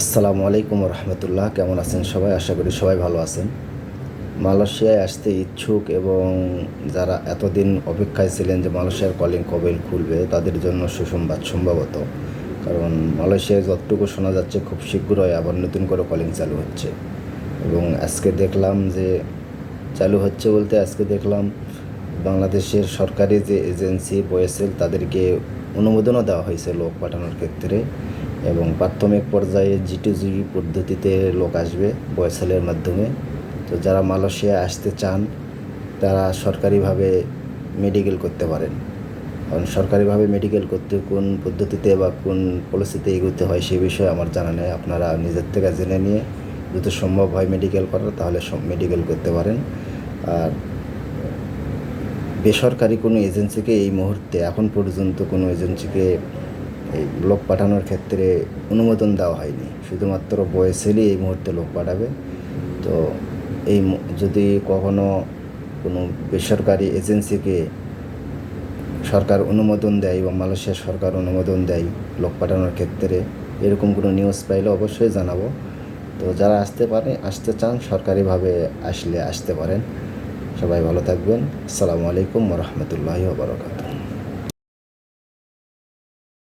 আসসালামু আলাইকুম রহমতুল্লাহ, কেমন আছেন সবাই? আশা করি সবাই ভালো আছেন। মালয়েশিয়ায় আসতে ইচ্ছুক এবং যারা এতদিন অপেক্ষায় ছিলেন যে মালয়েশিয়ার কলিং কবে খুলবে, তাদের জন্য সুসংবাদ সম্ভবত। কারণ মালয়েশিয়ায় যতটুকু শোনা যাচ্ছে, খুব শীঘ্রই আবার নতুন করে কলিং চালু হচ্ছে। এবং আজকে দেখলাম যে চালু হচ্ছে বলতে আজকে দেখলাম বাংলাদেশের সরকারি যে এজেন্সি বয়েসেল, তাদেরকে অনুমোদনও দেওয়া হয়েছে লোক পাঠানোর ক্ষেত্রে। এবং প্রাথমিক পর্যায়ে জিটিজি পদ্ধতিতে লোক আসবে বয়েসেলের মাধ্যমে। তো যারা মালয়েশিয়া আসতে চান, তারা সরকারিভাবে মেডিকেল করতে পারেন। কারণ সরকারিভাবে মেডিকেল করতে কোন পদ্ধতিতে বা কোন পলিসিতে এগোতে হয় সে বিষয়ে আমার জানা নেই। আপনারা নিজের থেকে জেনে নিয়ে যদি সম্ভব হয় মেডিকেল করার, তাহলে মেডিকেল করতে পারেন। আর বেসরকারি কোনো এজেন্সিকে এই মুহূর্তে, এখন পর্যন্ত কোনো এজেন্সিকে এই লোক পাঠানোর ক্ষেত্রে অনুমোদন দেওয়া হয়নি। শুধুমাত্র বয়েসেলই এই মুহূর্তে লোক পাঠাবে। তো এই যদি কখনো কোনো বেসরকারি এজেন্সিকে সরকার অনুমোদন দেয় বা মালয়েশিয়া সরকার অনুমোদন দেয় লোক পাঠানোর ক্ষেত্রে, এরকম কোনো নিউজ পাইলে অবশ্যই জানাব। তো যারা আসতে পারে, আসতে চান, সরকারিভাবে আসলে আসতে পারেন। সবাই ভালো থাকবেন। আসসালামু আলাইকুম রহমতুল্লাহি বারকাতুহ।